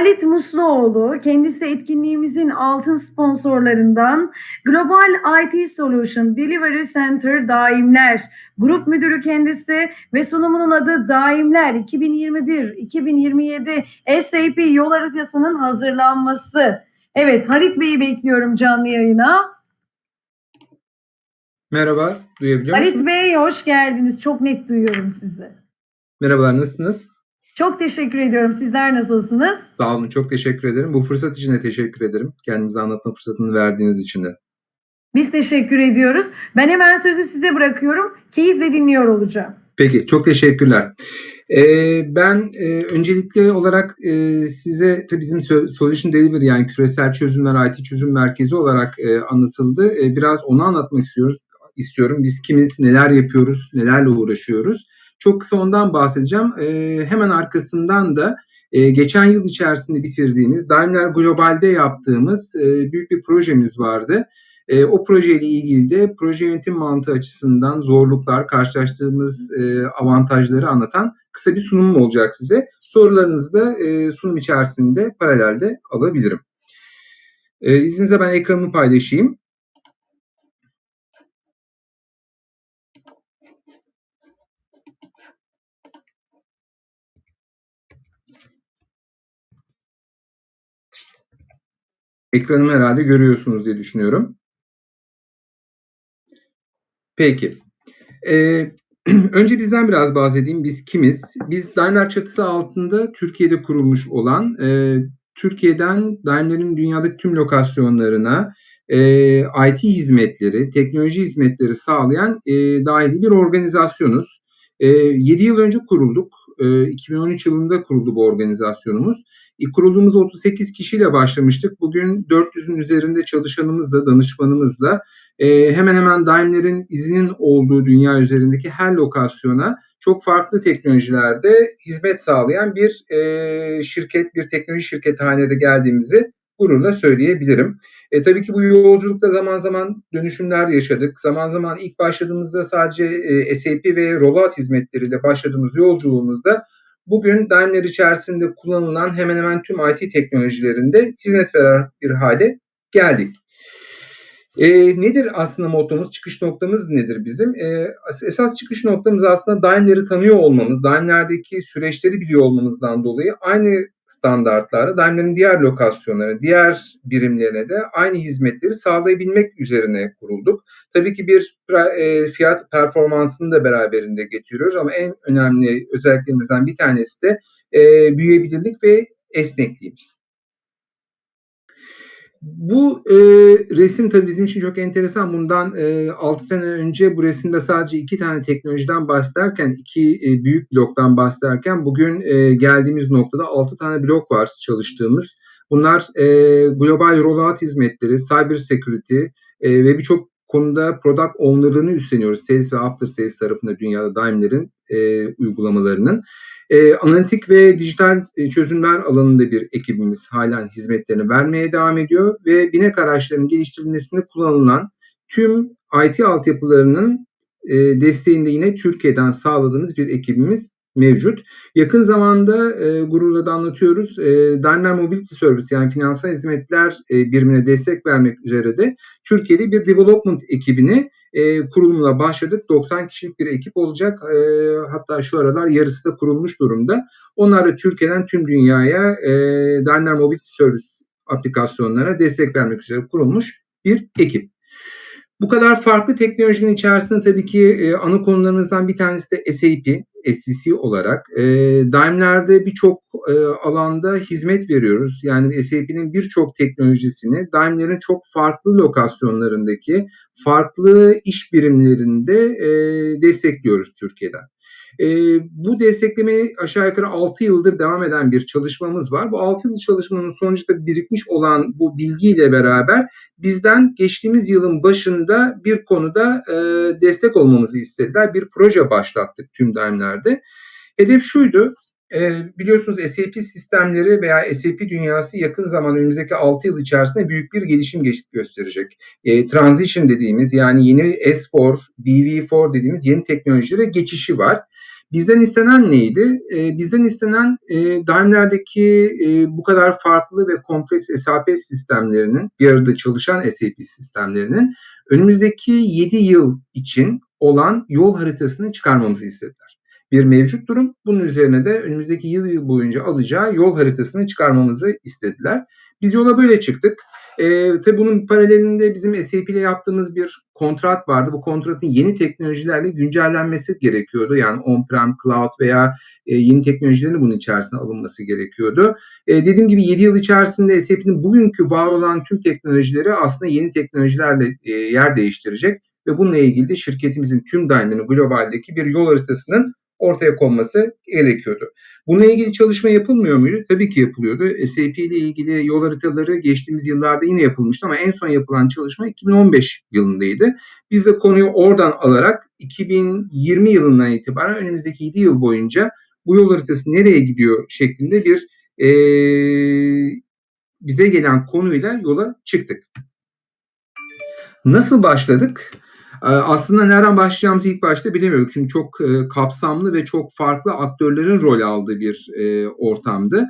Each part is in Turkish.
Halit Musluoğlu, kendisi etkinliğimizin altın sponsorlarından Global IT Solution Delivery Center Daimler Grup Müdürü kendisi ve sunumunun adı Daimler 2021-2027 SAP yol haritasının hazırlanması. Evet Halit Bey'i bekliyorum canlı yayına. Merhaba, duyabiliyor Halit musunuz? Bey hoş geldiniz. Çok net duyuyorum sizi. Merhabalar, nasılsınız? Çok teşekkür ediyorum. Sizler nasılsınız? Sağ olun, çok teşekkür ederim. Bu fırsat için de teşekkür ederim. Kendinize anlatma fırsatını verdiğiniz için de. Biz teşekkür ediyoruz. Ben hemen sözü size bırakıyorum. Keyifle dinliyor olacağım. Peki, çok teşekkürler. Ee, ben e, öncelikli olarak e, size tabii bizim Solution Delivery yani küresel çözümler IT çözüm merkezi olarak e, anlatıldı. E, biraz onu anlatmak istiyoruz. istiyorum. Biz kimiz, neler yapıyoruz, nelerle uğraşıyoruz. Çok kısa ondan bahsedeceğim. E, hemen arkasından da e, geçen yıl içerisinde bitirdiğimiz Daimler Global'de yaptığımız e, büyük bir projemiz vardı. E, o projeyle ilgili de proje yönetim mantığı açısından zorluklar, karşılaştığımız e, avantajları anlatan kısa bir sunumum olacak size. Sorularınızı da e, sunum içerisinde paralelde alabilirim. E, izninizle ben ekranımı paylaşayım. Ekranımı herhalde görüyorsunuz diye düşünüyorum. Peki. Ee, önce bizden biraz bahsedeyim. Biz kimiz? Biz Daimler çatısı altında Türkiye'de kurulmuş olan, e, Türkiye'den Daimler'in dünyadaki tüm lokasyonlarına e, IT hizmetleri, teknoloji hizmetleri sağlayan e, dahili bir organizasyonuz. E, 7 yıl önce kurulduk. E, 2013 yılında kuruldu bu organizasyonumuz. E, kurulduğumuz 38 kişiyle başlamıştık. Bugün 400'ün üzerinde çalışanımızla, danışmanımızla e, hemen hemen Daimler'in izinin olduğu dünya üzerindeki her lokasyona çok farklı teknolojilerde hizmet sağlayan bir e, şirket, bir teknoloji şirketi haline de geldiğimizi gururla söyleyebilirim. E, tabii ki bu yolculukta zaman zaman dönüşümler yaşadık. Zaman zaman ilk başladığımızda sadece e, SAP ve rollout hizmetleriyle başladığımız yolculuğumuzda bugün Daimler içerisinde kullanılan hemen hemen tüm IT teknolojilerinde hizmet veren bir hale geldik. E, nedir aslında mottomuz, çıkış noktamız nedir bizim? E, esas çıkış noktamız aslında Daimler'i tanıyor olmamız, Daimler'deki süreçleri biliyor olmamızdan dolayı aynı standartlara, Daimler'in diğer lokasyonlarına, diğer birimlerine de aynı hizmetleri sağlayabilmek üzerine kurulduk. Tabii ki bir e, fiyat performansını da beraberinde getiriyoruz ama en önemli özelliklerimizden bir tanesi de e, büyüyebilirlik ve esnekliğimiz. Bu e, resim tabii bizim için çok enteresan. Bundan e, 6 sene önce bu resimde sadece iki tane teknolojiden bahsederken, iki e, büyük bloktan bahsederken bugün e, geldiğimiz noktada 6 tane blok var çalıştığımız. Bunlar e, global rollout hizmetleri, cyber security e, ve birçok konuda product owner'lığını üstleniyoruz. Sales ve after sales tarafında dünyada Daimler'in e, uygulamalarının. E, analitik ve dijital e, çözümler alanında bir ekibimiz halen hizmetlerini vermeye devam ediyor ve binek araçlarının geliştirilmesinde kullanılan tüm IT altyapılarının e, desteğinde yine Türkiye'den sağladığımız bir ekibimiz mevcut. Yakın zamanda e, gururla da anlatıyoruz. E, Daimler Mobility Service yani finansal hizmetler e, birimine destek vermek üzere de Türkiye'de bir development ekibini e, kurulumuna başladık. 90 kişilik bir ekip olacak. E, hatta şu aralar yarısı da kurulmuş durumda. Onlar da Türkiye'den tüm dünyaya e, Daimler Mobility Service aplikasyonlarına destek vermek üzere kurulmuş bir ekip. Bu kadar farklı teknolojinin içerisinde tabii ki e, ana konularımızdan bir tanesi de SAP, SCC olarak. E, Daimler'de birçok e, alanda hizmet veriyoruz. Yani SAP'nin birçok teknolojisini Daimler'in çok farklı lokasyonlarındaki farklı iş birimlerinde e, destekliyoruz Türkiye'den. E, bu destekleme aşağı yukarı 6 yıldır devam eden bir çalışmamız var. Bu 6 yıl çalışmanın sonucunda birikmiş olan bu bilgiyle beraber bizden geçtiğimiz yılın başında bir konuda e, destek olmamızı istediler. Bir proje başlattık tüm Daimler'de. Hedef şuydu, e, biliyorsunuz SAP sistemleri veya SAP dünyası yakın zaman önümüzdeki 6 yıl içerisinde büyük bir gelişim gösterecek. E, transition dediğimiz yani yeni S4, BV4 dediğimiz yeni teknolojilere geçişi var. Bizden istenen neydi? E, bizden istenen e, Daimler'deki e, bu kadar farklı ve kompleks SAP sistemlerinin, bir arada çalışan SAP sistemlerinin önümüzdeki 7 yıl için olan yol haritasını çıkarmamızı istediler. Bir mevcut durum. Bunun üzerine de önümüzdeki yıl yıl boyunca alacağı yol haritasını çıkarmamızı istediler. Biz yola böyle çıktık. E, tabii bunun paralelinde bizim SAP ile yaptığımız bir kontrat vardı. Bu kontratın yeni teknolojilerle güncellenmesi gerekiyordu. Yani on-prem, cloud veya e, yeni teknolojilerin bunun içerisine alınması gerekiyordu. E, dediğim gibi 7 yıl içerisinde SAP'nin bugünkü var olan tüm teknolojileri aslında yeni teknolojilerle e, yer değiştirecek ve bununla ilgili şirketimizin tüm Daimler'in globaldeki bir yol haritasının ortaya konması gerekiyordu. Bununla ilgili çalışma yapılmıyor muydu? Tabii ki yapılıyordu. SAP ile ilgili yol haritaları geçtiğimiz yıllarda yine yapılmıştı ama en son yapılan çalışma 2015 yılındaydı. Biz de konuyu oradan alarak 2020 yılından itibaren önümüzdeki 7 yıl boyunca bu yol haritası nereye gidiyor şeklinde bir e, bize gelen konuyla yola çıktık. Nasıl başladık? Aslında nereden başlayacağımızı ilk başta bilemiyorduk. Çünkü çok kapsamlı ve çok farklı aktörlerin rol aldığı bir ortamdı.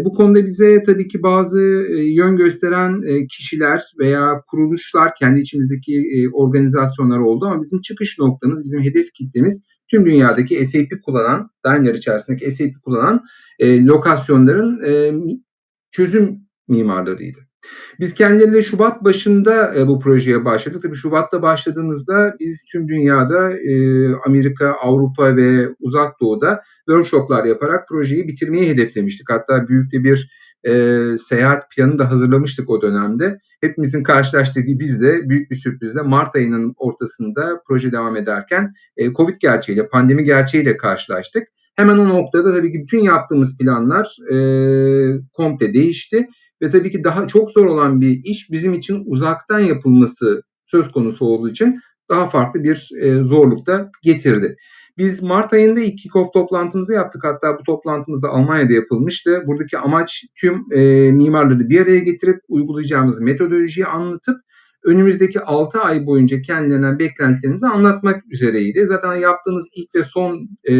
Bu konuda bize tabii ki bazı yön gösteren kişiler veya kuruluşlar kendi içimizdeki organizasyonlar oldu ama bizim çıkış noktamız, bizim hedef kitlemiz tüm dünyadaki SAP kullanan, Daimler içerisindeki SAP kullanan lokasyonların çözüm mimarlarıydı. Biz kendileriyle Şubat başında e, bu projeye başladık. Tabii Şubat'ta başladığımızda biz tüm dünyada e, Amerika, Avrupa ve Uzak Doğu'da workshoplar yaparak projeyi bitirmeyi hedeflemiştik. Hatta büyük de bir e, seyahat planı da hazırlamıştık o dönemde. Hepimizin karşılaştığı biz de büyük bir sürprizle Mart ayının ortasında proje devam ederken e, Covid gerçeğiyle, pandemi gerçeğiyle karşılaştık. Hemen o noktada tabii ki bütün yaptığımız planlar e, komple değişti ve tabii ki daha çok zor olan bir iş bizim için uzaktan yapılması söz konusu olduğu için daha farklı bir e, zorluk da getirdi. Biz Mart ayında ilk kick-off toplantımızı yaptık. Hatta bu toplantımız da Almanya'da yapılmıştı. Buradaki amaç tüm e, mimarları bir araya getirip uygulayacağımız metodolojiyi anlatıp önümüzdeki 6 ay boyunca kendilerinden beklentilerimizi anlatmak üzereydi. Zaten yaptığımız ilk ve son e,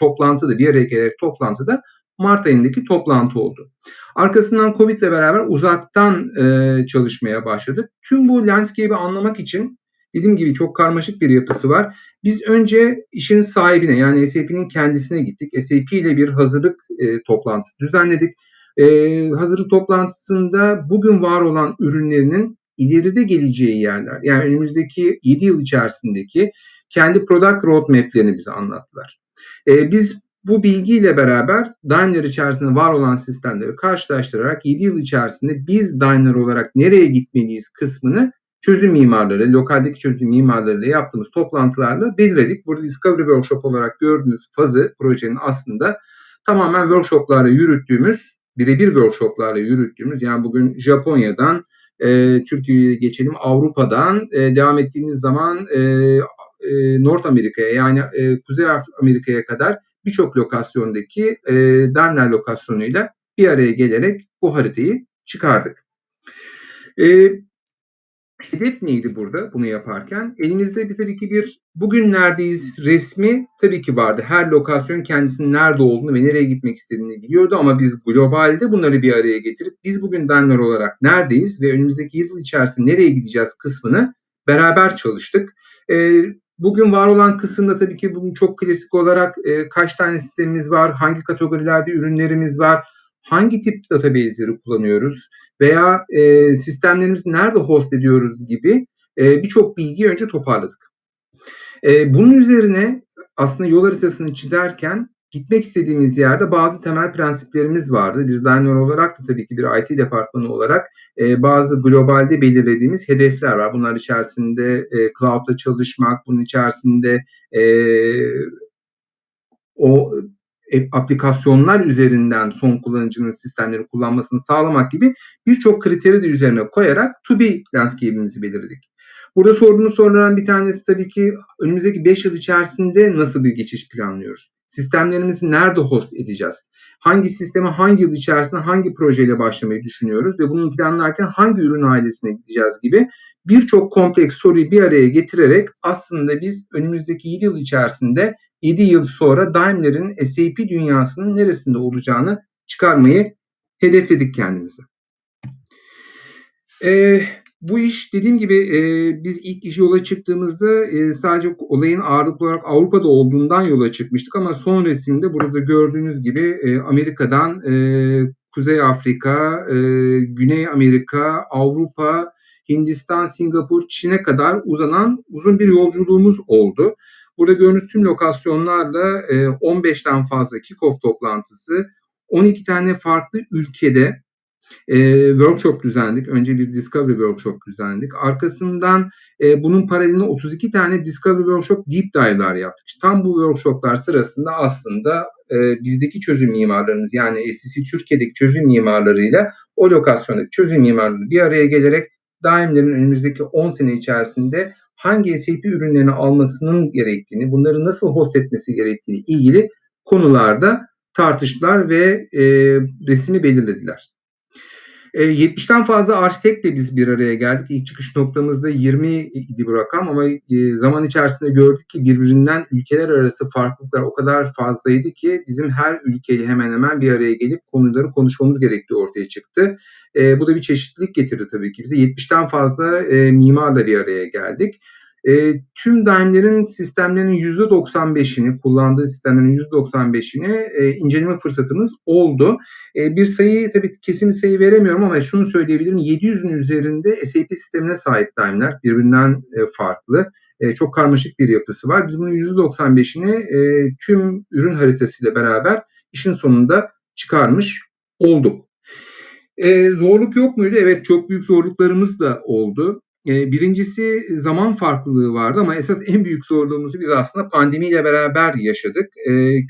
toplantıda bir araya gelerek toplantıda Mart ayındaki toplantı oldu. Arkasından Covid ile beraber uzaktan e, çalışmaya başladık. Tüm bu landscape'i anlamak için dediğim gibi çok karmaşık bir yapısı var. Biz önce işin sahibine yani SAP'nin kendisine gittik. SAP ile bir hazırlık e, toplantısı düzenledik. E, hazırlık toplantısında bugün var olan ürünlerinin ileride geleceği yerler yani önümüzdeki 7 yıl içerisindeki kendi product roadmap'lerini bize anlattılar. E, biz bu bilgiyle beraber Daimler içerisinde var olan sistemleri karşılaştırarak 7 yıl içerisinde biz Daimler olarak nereye gitmeliyiz kısmını çözüm mimarları, lokaldeki çözüm mimarlarıyla yaptığımız toplantılarla belirledik. Burada Discovery Workshop olarak gördüğünüz fazı projenin aslında tamamen workshoplarla yürüttüğümüz, birebir workshoplarla yürüttüğümüz yani bugün Japonya'dan e, Türkiye'ye geçelim Avrupa'dan e, devam ettiğimiz zaman e, e, North Amerika'ya yani e, Kuzey Amerika'ya kadar birçok lokasyondaki e, Daimler lokasyonuyla bir araya gelerek bu haritayı çıkardık. E, hedef neydi burada bunu yaparken? Elimizde bir tabii ki bir bugün neredeyiz resmi tabii ki vardı. Her lokasyon kendisinin nerede olduğunu ve nereye gitmek istediğini biliyordu ama biz globalde bunları bir araya getirip biz bugün Daimler olarak neredeyiz ve önümüzdeki yıl içerisinde nereye gideceğiz kısmını beraber çalıştık. E, Bugün var olan kısımda tabii ki bugün çok klasik olarak e, kaç tane sistemimiz var, hangi kategorilerde ürünlerimiz var, hangi tip database'leri kullanıyoruz veya e, sistemlerimizi nerede host ediyoruz gibi e, birçok bilgiyi önce toparladık. E, bunun üzerine aslında yol haritasını çizerken gitmek istediğimiz yerde bazı temel prensiplerimiz vardı. Biz Daimler olarak da tabii ki bir IT departmanı olarak e, bazı globalde belirlediğimiz hedefler var. Bunlar içerisinde e, cloud'da çalışmak, bunun içerisinde e, o e, aplikasyonlar üzerinden son kullanıcının sistemleri kullanmasını sağlamak gibi birçok kriteri de üzerine koyarak to be landscape'imizi belirledik. Burada sorduğunuz sorulardan bir tanesi tabii ki önümüzdeki 5 yıl içerisinde nasıl bir geçiş planlıyoruz? Sistemlerimizi nerede host edeceğiz? Hangi sisteme hangi yıl içerisinde hangi projeyle başlamayı düşünüyoruz ve bunu planlarken hangi ürün ailesine gideceğiz gibi birçok kompleks soruyu bir araya getirerek aslında biz önümüzdeki 7 yıl içerisinde 7 yıl sonra Daimler'in SAP dünyasının neresinde olacağını çıkarmayı hedefledik kendimize. E, bu iş dediğim gibi e, biz ilk iş yola çıktığımızda e, sadece olayın ağırlıklı olarak Avrupa'da olduğundan yola çıkmıştık ama son resimde burada gördüğünüz gibi e, Amerika'dan e, Kuzey Afrika, e, Güney Amerika, Avrupa, Hindistan, Singapur, Çin'e kadar uzanan uzun bir yolculuğumuz oldu. Burada gördüğünüz tüm lokasyonlarla e, 15'ten fazla kick-off toplantısı, 12 tane farklı ülkede e, workshop düzenledik. Önce bir Discovery Workshop düzenledik. Arkasından e, bunun paralelinde 32 tane Discovery Workshop Deep Dive'lar yaptık. İşte tam bu workshoplar sırasında aslında e, bizdeki çözüm mimarlarımız yani SCC Türkiye'deki çözüm mimarlarıyla o lokasyondaki çözüm mimarları bir araya gelerek Daimler'in önümüzdeki 10 sene içerisinde hangi SAP ürünlerini almasının gerektiğini, bunları nasıl host etmesi gerektiği ilgili konularda tartıştılar ve e, resmi belirlediler. 70'ten e, fazla arkitektle biz bir araya geldik. İlk çıkış noktamızda 20 idi bu rakam ama e, zaman içerisinde gördük ki birbirinden ülkeler arası farklılıklar o kadar fazlaydı ki bizim her ülkeyi hemen hemen bir araya gelip konuları konuşmamız gerektiği ortaya çıktı. E, bu da bir çeşitlilik getirdi tabii ki bize. 70'ten fazla e, mimarla bir araya geldik. E, tüm daimlerin sistemlerinin %95'ini, kullandığı sistemlerin %95'ini e, inceleme fırsatımız oldu. E, bir sayı tabii kesin bir sayı veremiyorum ama şunu söyleyebilirim. 700'ün üzerinde SAP sistemine sahip daimler birbirinden e, farklı. E, çok karmaşık bir yapısı var. Biz bunun %95'ini e, tüm ürün haritasıyla beraber işin sonunda çıkarmış olduk. E, zorluk yok muydu? Evet çok büyük zorluklarımız da oldu. Birincisi zaman farklılığı vardı ama esas en büyük zorluğumuzu biz aslında pandemiyle beraber yaşadık.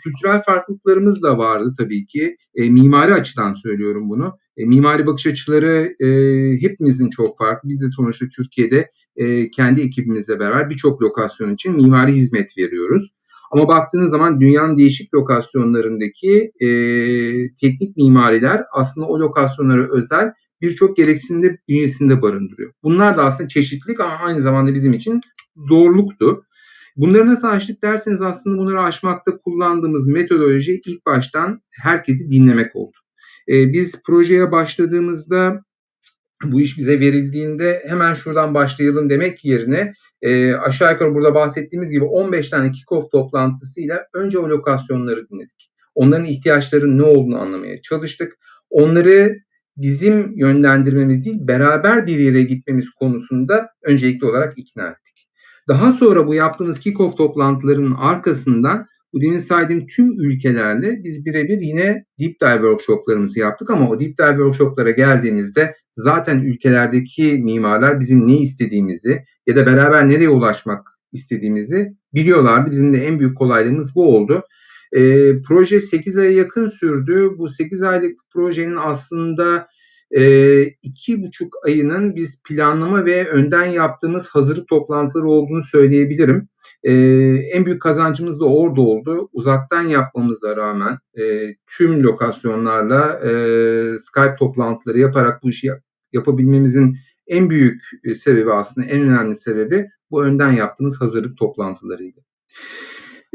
Kültürel farklılıklarımız da vardı tabii ki. Mimari açıdan söylüyorum bunu. Mimari bakış açıları hepimizin çok farklı. Biz de sonuçta Türkiye'de kendi ekibimizle beraber birçok lokasyon için mimari hizmet veriyoruz. Ama baktığınız zaman dünyanın değişik lokasyonlarındaki e, teknik mimariler aslında o lokasyonlara özel birçok gereksinimde bünyesinde barındırıyor. Bunlar da aslında çeşitlilik ama aynı zamanda bizim için zorluktu. Bunları nasıl aştık derseniz aslında bunları aşmakta kullandığımız metodoloji ilk baştan herkesi dinlemek oldu. Ee, biz projeye başladığımızda bu iş bize verildiğinde hemen şuradan başlayalım demek yerine e, aşağı yukarı burada bahsettiğimiz gibi 15 tane kick-off toplantısıyla önce o lokasyonları dinledik. Onların ihtiyaçlarının ne olduğunu anlamaya çalıştık. Onları bizim yönlendirmemiz değil, beraber bir yere gitmemiz konusunda öncelikli olarak ikna ettik. Daha sonra bu yaptığımız kick-off toplantılarının arkasından bu demin saydığım tüm ülkelerle biz birebir yine deep dive workshoplarımızı yaptık ama o deep dive workshoplara geldiğimizde zaten ülkelerdeki mimarlar bizim ne istediğimizi ya da beraber nereye ulaşmak istediğimizi biliyorlardı. Bizim de en büyük kolaylığımız bu oldu. E, proje 8 aya yakın sürdü. Bu 8 aylık projenin aslında e, iki buçuk ayının biz planlama ve önden yaptığımız hazırlık toplantıları olduğunu söyleyebilirim. E, en büyük kazancımız da orada oldu. Uzaktan yapmamıza rağmen e, tüm lokasyonlarla e, Skype toplantıları yaparak bu işi yapabilmemizin en büyük sebebi aslında en önemli sebebi bu önden yaptığımız hazırlık toplantılarıydı.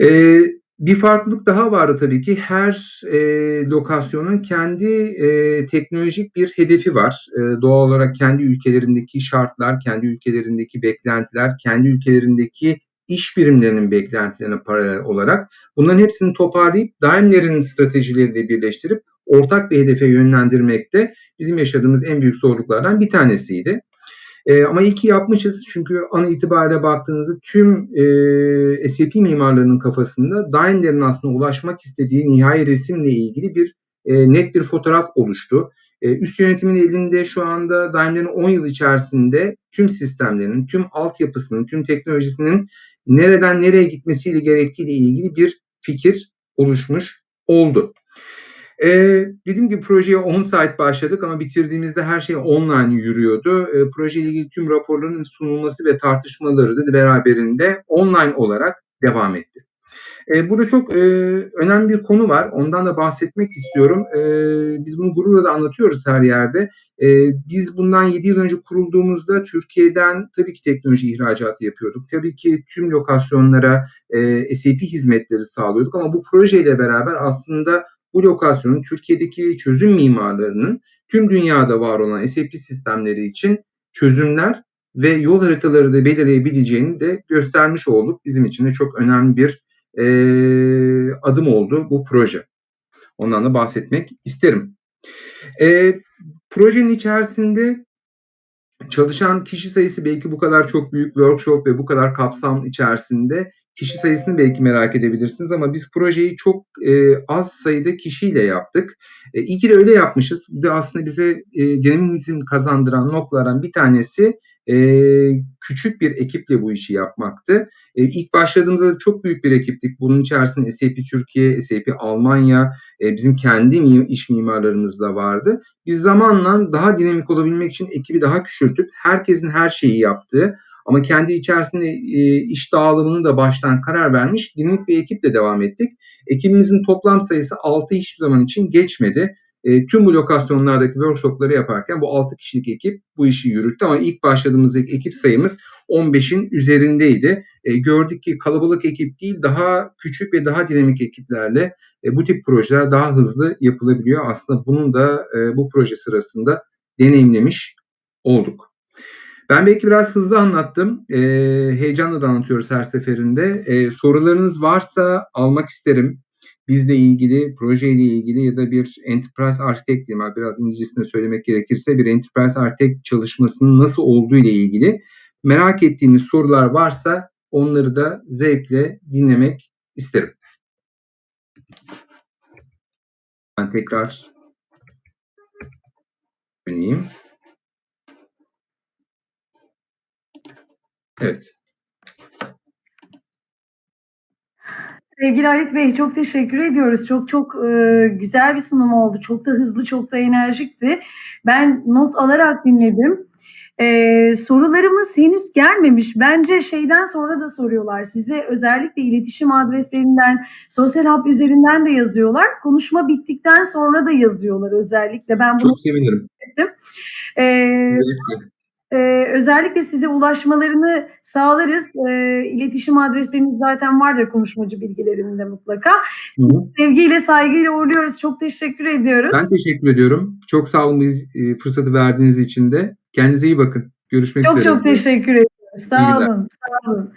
E, bir farklılık daha vardı tabii ki. Her e, lokasyonun kendi e, teknolojik bir hedefi var. E, doğal olarak kendi ülkelerindeki şartlar, kendi ülkelerindeki beklentiler, kendi ülkelerindeki iş birimlerinin beklentilerine paralel olarak bunların hepsini toparlayıp Daimler'in stratejileriyle birleştirip ortak bir hedefe yönlendirmekte bizim yaşadığımız en büyük zorluklardan bir tanesiydi. E, ama iyi ki yapmışız çünkü an itibariyle baktığınızda tüm e, SAP mimarlarının kafasında Daimler'in aslında ulaşmak istediği nihai resimle ilgili bir e, net bir fotoğraf oluştu. E, üst yönetimin elinde şu anda Daimler'in 10 yıl içerisinde tüm sistemlerinin, tüm altyapısının, tüm teknolojisinin nereden nereye gitmesiyle gerektiğiyle ilgili bir fikir oluşmuş oldu. Ee, dediğim gibi projeye on-site başladık ama bitirdiğimizde her şey online yürüyordu. Ee, projeyle ilgili tüm raporların sunulması ve tartışmaları da beraberinde online olarak devam etti. Eee, burada çok, eee, önemli bir konu var. Ondan da bahsetmek istiyorum. Eee, biz bunu gururla da anlatıyoruz her yerde. Eee, biz bundan 7 yıl önce kurulduğumuzda Türkiye'den tabii ki teknoloji ihracatı yapıyorduk. Tabii ki tüm lokasyonlara, eee, SAP hizmetleri sağlıyorduk ama bu projeyle beraber aslında bu lokasyonun Türkiye'deki çözüm mimarlarının tüm dünyada var olan SAP sistemleri için çözümler ve yol haritaları da belirleyebileceğini de göstermiş olduk. Bizim için de çok önemli bir, eee, adım oldu bu proje. Ondan da bahsetmek isterim. Eee, projenin içerisinde çalışan kişi sayısı belki bu kadar çok büyük workshop ve bu kadar kapsam içerisinde kişi sayısını belki merak edebilirsiniz ama biz projeyi çok, eee, az sayıda kişiyle yaptık. Eee, iyi ki de öyle yapmışız. Bu da aslında bize, eee, dinamizm kazandıran noktalardan bir tanesi, eee, küçük bir ekiple bu işi yapmaktı. Eee, ilk başladığımızda çok büyük bir ekiptik. Bunun içerisinde SAP Türkiye, SAP Almanya, eee, bizim kendi iş mimarlarımız da vardı. Biz zamanla daha dinamik olabilmek için ekibi daha küçültüp herkesin her şeyi yaptığı ama kendi içerisinde, eee, iş dağılımını da baştan karar vermiş dinamik bir ekiple devam ettik. Ekibimizin toplam sayısı 6 hiçbir zaman için geçmedi. Eee, tüm bu lokasyonlardaki workshop'ları yaparken bu 6 kişilik ekip bu işi yürüttü ama ilk başladığımızdaki ekip sayımız 15'in üzerindeydi. Eee, gördük ki kalabalık ekip değil, daha küçük ve daha dinamik ekiplerle, eee, bu tip projeler daha hızlı yapılabiliyor. Aslında bunun da, eee, bu proje sırasında deneyimlemiş olduk. Ben belki biraz hızlı anlattım. Eee, heyecanla da anlatıyoruz her seferinde. Eee, sorularınız varsa almak isterim. Bizle ilgili, projeyle ilgili ya da bir enterprise architect diyeyim, biraz İngilizcesini söylemek gerekirse bir enterprise architect çalışmasının nasıl olduğu ile ilgili merak ettiğiniz sorular varsa onları da zevkle dinlemek isterim. Ben tekrar döneyim. Evet. Sevgili Halit Bey, çok teşekkür ediyoruz. Çok çok, eee, güzel bir sunum oldu. Çok da hızlı, çok da enerjikti. Ben not alarak dinledim. Eee, sorularımız henüz gelmemiş. Bence şeyden sonra da soruyorlar. Size özellikle iletişim adreslerinden, Sosyal Hub üzerinden de yazıyorlar. Konuşma bittikten sonra da yazıyorlar özellikle. Ben bunu Çok sevinirim. ettim. Zevkle. Eee, özellikle size ulaşmalarını sağlarız. Eee, iletişim adresleriniz zaten vardır konuşmacı bilgilerinde mutlaka. Hı hı. Sevgiyle, saygıyla uğurluyoruz. Çok teşekkür ediyoruz. Ben teşekkür ediyorum. Çok sağ olun eee, fırsatı verdiğiniz için de. Kendinize iyi bakın. Görüşmek Çok üzere. çok teşekkür ediyoruz. İyi Sağ olun, sağ olun.